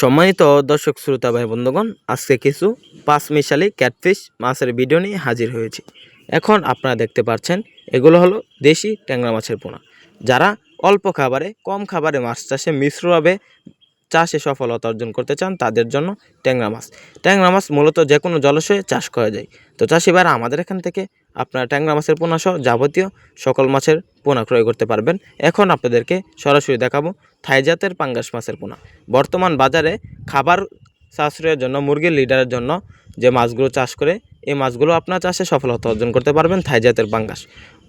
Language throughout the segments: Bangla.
সম্মানিত দর্শক শ্রোতা ভাই বন্ধুগণ, আজকে কিছু পাঁচ মিশালি ক্যাটফিশ মাছের ভিডিও নিয়ে হাজির হয়েছে। এখন আপনারা দেখতে পাচ্ছেন, এগুলো হলো দেশি ট্যাংরা মাছের পোনা। যারা অল্প খাবারে, কম খাবারে মাছ চাষে মিশ্রভাবে চাষে সফলতা অর্জন করতে চান, তাদের জন্য ট্যাংরা মাছ। ট্যাংরা মাছ মূলত যে কোনো জলাশয়ে চাষ করা যায়। তো চাষিবারা আমাদের এখান থেকে আপনারা ট্যাংরা মাছের পোনা সহ যাবতীয় সকল মাছের পোনা ক্রয় করতে পারবেন। এখন আপনাদেরকে সরাসরি দেখাবো থাইজাতের পাঙ্গাস মাছের পোনা। বর্তমান বাজারে খাবার সাশ্রয়ের জন্য, মুরগির লিডারের জন্য যে মাছগুলো চাষ করে এই মাছগুলো আপনার চাষে সফলতা অর্জন করতে পারবেন থাই জাতের পাঙ্গাস।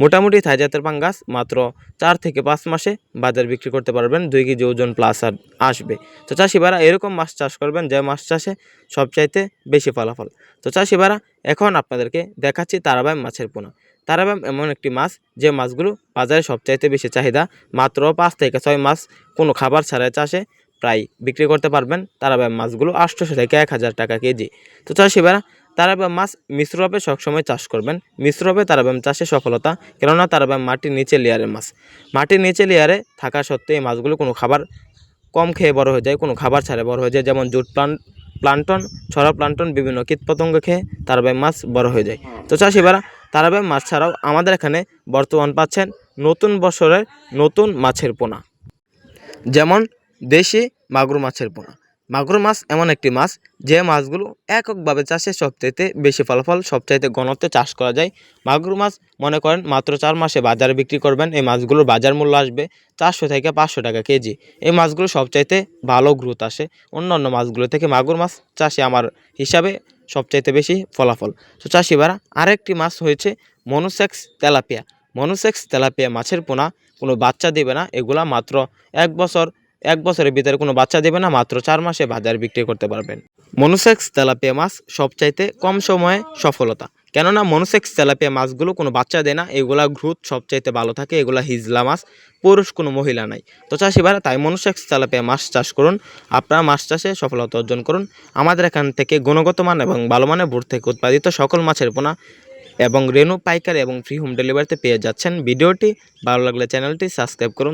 মোটামুটি থাই জাতের পাঙ্গাস মাত্র চার থেকে পাঁচ মাসে বাজার বিক্রি করতে পারবেন, দুই কেজি ওজন প্লাস আর আসবে। তো চাষিবারা এরকম মাছ চাষ করবেন যে মাছ চাষে সবচাইতে বেশি ফলাফল। তো চাষিবারা এখন আপনাদেরকে দেখাচ্ছি তারাবাইম মাছের পোনা। তারাবাইম এমন একটি মাছ যে মাছগুলো বাজারে সবচাইতে বেশি চাহিদা, মাত্র পাঁচ থেকে ছয় মাস কোনো খাবার ছাড়াই চাষে প্রায় বিক্রি করতে পারবেন তারাবাইম মাছগুলো আটশোশো থেকে এক হাজার টাকা কেজি। তো চাষিবারা তারাবাইম মাছ মিশ্রভাবে সবসময় চাষ করবেন। মিশ্রভাবে তারাবাইম চাষে সফলতা, কেননা তারাবাইম মাটির নিচে লেয়ারের মাছ। মাটির নিচে লেয়ারে থাকা সত্ত্বেও এই মাছগুলো কোনো খাবার কম খেয়ে বড় হয়ে যায়, কোনো খাবার ছাড়া বড় হয়ে যায়। যেমন জুট প্লান্ট প্লান্টন, ছড়া প্লান্টন, বিভিন্ন কীটপতঙ্গ খেয়ে তারাবাইম মাছ বড় হয়ে যায়। তো চাষিবারা তারাবাইম মাছ ছাড়াও আমাদের এখানে বর্তমান পাচ্ছেন নতুন বছরের নতুন মাছের পোনা। যেমন দেশি মাগুর মাছের পোনা। মাগুর মাছ এমন একটি মাছ যে মাছগুলো এককভাবে চাষে সবচাইতে বেশি ফলাফল, সবচাইতে ঘনত্বে চাষ করা যায়। মাগুর মাছ মনে করেন মাত্র চার মাসে বাজারে বিক্রি করবেন। এই মাছগুলোর বাজার মূল্য আসবে চারশো থেকে পাঁচশো টাকা কেজি। এই মাছগুলো সবচাইতে ভালো গ্রোথ আসে। অন্য অন্য মাছগুলো থেকে মাগুর মাছ চাষে আমার হিসাবে সবচাইতে বেশি ফলাফল। তো চাষিবারা আরেকটি মাছ হয়েছে মনোসেক্স তেলাপিয়া। মনোসেক্স তেলাপিয়া মাছের পোনা কোনো বাচ্চা দেবে না। এগুলা মাত্র এক বছর এক বছরের ভিতরে কোনো বাচ্চা দেবে না, মাত্র চার মাসে বাজার বিক্রি করতে পারবেন। মনোসেক্স তেলাপিয়া মাছ সবচাইতে কম সময়ে সফলতা। কেননা মনোসেক্স তেলাপিয়া মাছগুলো কোনো বাচ্চা দেয় না, এগুলা গ্রোথ সবচাইতে ভালো থাকে, এগুলা হিজলা মাছ, পুরুষ কোনো মহিলা নাই। তো চাষিবারা তাই মনোসেক্স তেলাপিয়া মাছ চাষ করুন, আপনারা মাছ চাষে সফলতা অর্জন করুন। আমাদের এখান থেকে গুণগত মান এবং ভালো মানের বোর্ড থেকে উৎপাদিত সকল মাছের পোনা এবং রেনু পাইকারি এবং ফ্রি হোম ডেলিভারিতে পেয়ে যাচ্ছেন। ভিডিওটি ভালো লাগলে চ্যানেলটি সাবস্ক্রাইব করুন।